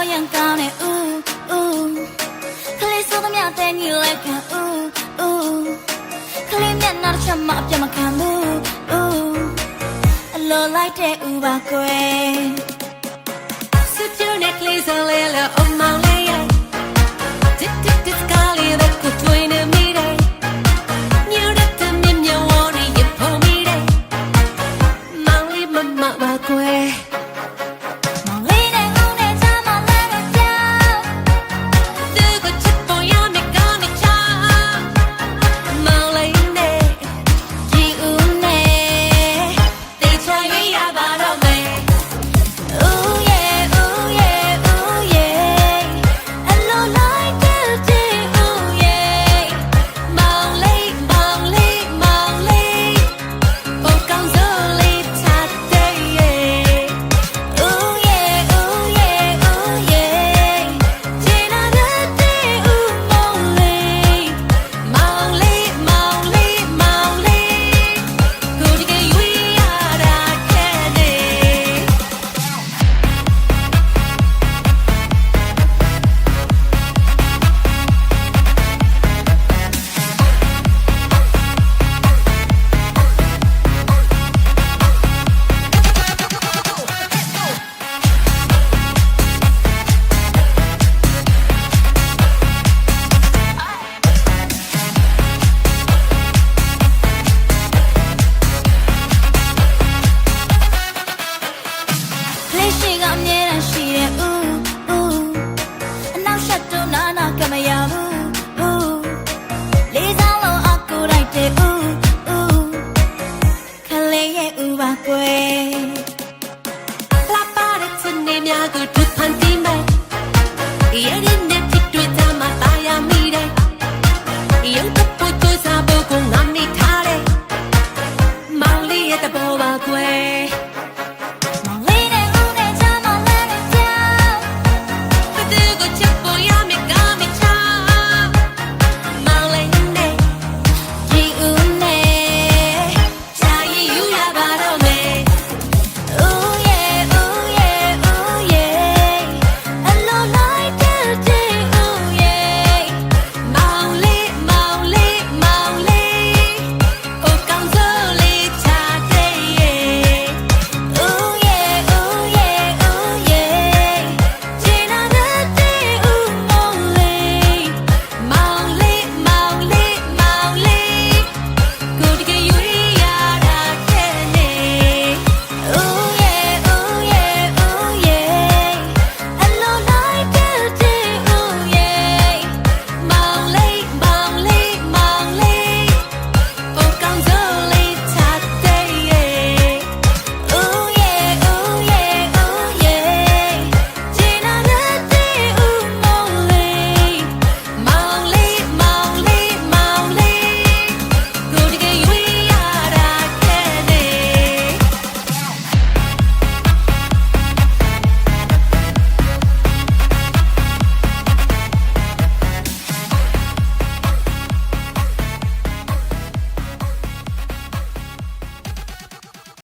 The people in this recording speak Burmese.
လို့ရင်ကောင်းတယ်ဦးဦးခလေးဆိုသမျှတဲ့ညီလိုက်ကဦးဦးခလေးမျက်နှာတစ်ချက်မှအပြတ်မခံဘူးဦးအလိုလိုက်တဲ့ဦးပါကွယ်